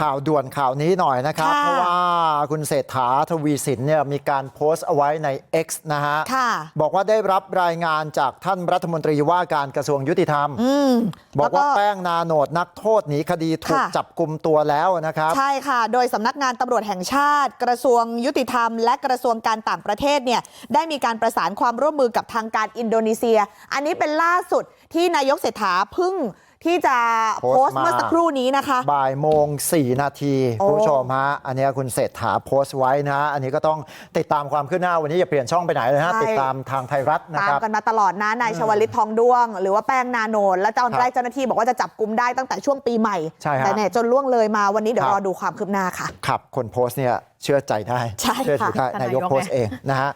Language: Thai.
ข่าวด่วนข่าวนี้หน่อยนะครับค่ะเพราะว่าคุณเศรษฐาทวีสินเนี่ยมีการโพสต์เอาไว้ใน X นะฮะค่ะบอกว่าได้รับรายงานจากท่านรัฐมนตรีว่าการกระทรวงยุติธรรมอืมบอกว่าล้แป้งนาโนดนักโทษหนีคดีถูกค่ะจับกลุ่มตัวแล้วนะครับใช่ค่ะ โดยสำนักงานตำรวจแห่งชาติ กระทรวงยุติธรรม และกระทรวงการต่างประเทศเนี่ยได้มีการประสานความร่วมมือกับทางการอินโดนีเซีย อันนี้เป็นล่าสุดที่นายกเศรษฐาเพึ่ง ที่จะโพโพสสต์ต์เมื่อมาสักครู่นี้นะคะบ่ายโมง 4 นาทีโอ้คุณผู้ชมฮะอันเนี้ยคุณเศรษฐาโพสต์ไว้นะ อันนี้ก็ต้องติดตามความคืบหน้าวันนี้อย่าเปลี่ยนช่องไปไหนเลยฮะใช่ติดตามทางไทยรัฐนะตาคมรับกันมาตลอดนะนายชวลิตทองด้วง หรือว่าแป้งนาโนนและตอนครับแรกเจ้าหน้าที่บอกว่าจะจับกุมได้ตั้งแต่ช่วงปีใหม่ใช่ฮะแต่เนี่ยจนล่วงเลยมาวันนี้เดี๋ยควรับรอดูความคืบหน้าค่ะครับคนโพสต์เนี่ยเชื่อใจได้ใช่เชื่อถือค่ะได้ท่านนายกนายกโพสต์เองนะฮะ